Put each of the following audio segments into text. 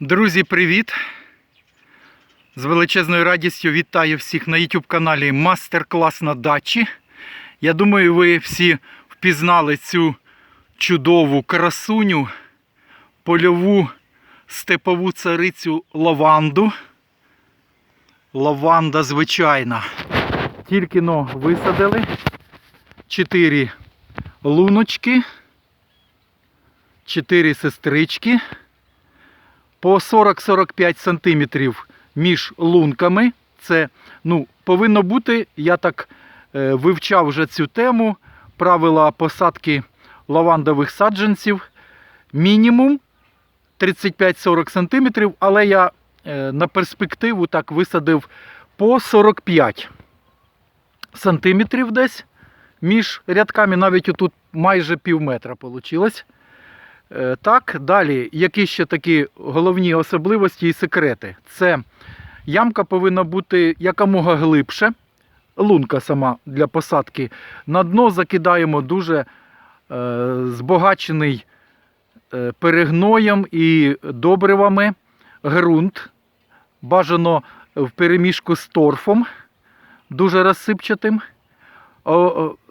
Друзі, привіт! З величезною радістю вітаю всіх на YouTube каналі Мастер-клас на дачі. Я думаю, ви всі впізнали цю чудову красуню, польову степову царицю лаванду. Лаванда звичайна. Тільки но висадили. Чотири луночки, чотири сестрички по 40-45 сантиметрів між лунками. Це ну, повинно бути, я так е, вивчав вже цю тему, правила посадки лавандових саджанців. Мінімум 35-40 сантиметрів, але я е, на перспективу так висадив по 45 сантиметрів десь між рядками, навіть отут майже пів метра вийшло. Е, Так, далі, які ще такі головні особливості і секрети? Це ямка повинна бути якомога глибше. Лунка сама для посадки. На дно закидаємо дуже е, збагачений е, перегноєм і добривами ґрунт. Бажано в переміжку з торфом, дуже розсипчатим.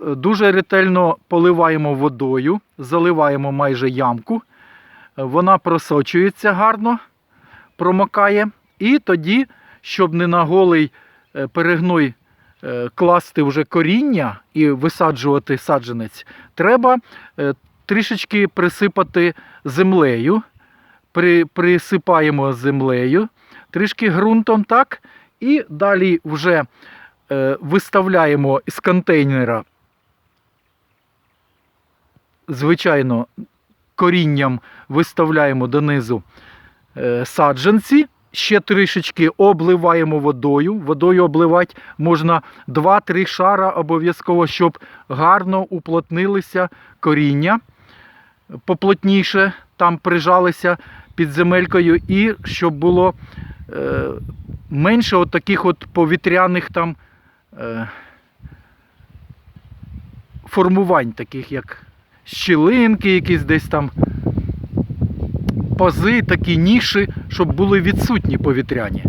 Дуже ретельно поливаємо водою, заливаємо майже ямку. Вона просочується гарно, промокає. І тоді, щоб не на голий е, перегной е, класти вже коріння і висаджувати саджанець, треба е, трішечки присипати землею. При, Присипаємо землею, трішки ґрунтом, так, і далі вже виставляємо з контейнера, звичайно, корінням виставляємо донизу е, саджанці, ще трішечки обливаємо водою. Водою обливати можна 2-3 шара обов'язково, щоб гарно уплотнилися коріння, поплотніше там прижалися під земелькою, і щоб було е, менше от таких от повітряних там е, формувань, таких як щілинки, якісь десь там пази, такі ніші, щоб були відсутні повітряні.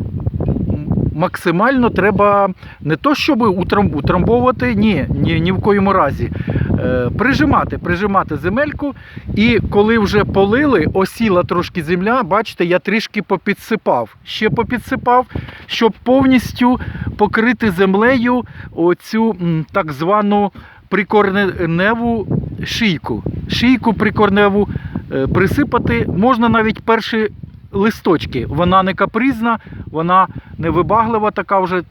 Максимально треба не то, щоб утрам- утрамбовувати, ні, ні, ні в коєму разі. Е, прижимати, прижимати земельку. І коли вже полили, осіла трошки земля, бачите, я трішки попідсипав. Ще попідсипав, щоб повністю покрити землею оцю так звану прикорневу шийку. Шийку прикорневу е, присипати можна навіть перші листочки. Вона не капризна, вона не вибаглива, така вже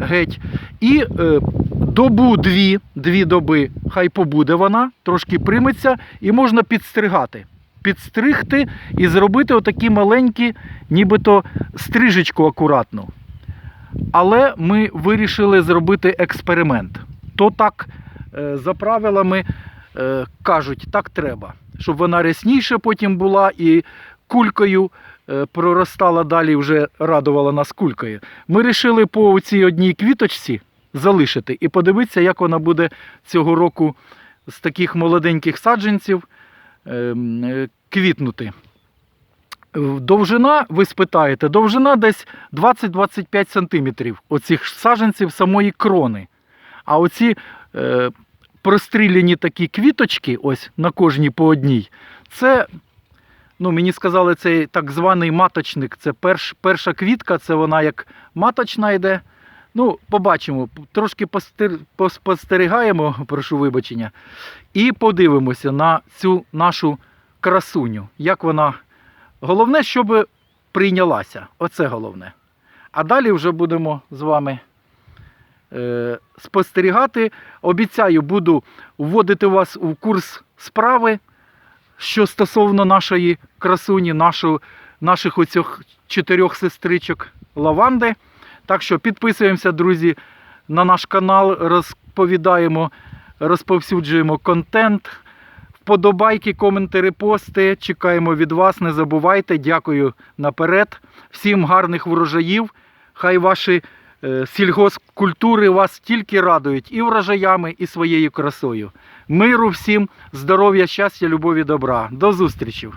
геть. І е, добу дві, дві доби, хай побуде вона, трошки приметься, і можна підстригати. Підстригти і зробити отакі маленькі, нібито стрижечку акуратну. Але ми вирішили зробити експеримент. То так, е, за правилами е, кажуть, так треба, щоб вона рясніше потім була і кулькою проростала далі, вже радувала нас кулькою. Ми вирішили по цій одній квіточці залишити і подивитися, як вона буде цього року з таких молоденьких саджанців ем, е, квітнути. Е, Довжина, ви спитаєте, довжина десь 20-25 см оцих саджанців самої крони. А оці е, простріляні такі квіточки, ось на кожній по одній, це, ну, мені сказали, це так званий маточник. Це перш, перша квітка, це вона як маточна йде. Ну, побачимо, трошки постер, поспостерігаємо, прошу вибачення, і подивимося на цю нашу красуню, як вона. Головне, щоб прийнялася. Оце головне. А далі вже будемо з вами е, спостерігати. Обіцяю, буду вводити вас у курс справи, що стосовно нашої красуні, нашу, наших оцих чотирьох сестричок лаванди. Так що підписуємося, друзі, на наш канал, розповідаємо, розповсюджуємо контент. Вподобайки, коменти, репости. Чекаємо від вас. Не забувайте. Дякую наперед. Всім гарних врожаїв. Хай ваші сільгоспкультури вас тільки радують і врожаями, і своєю красою. Миру всім, здоров'я, щастя, любові, добра. До зустрічі!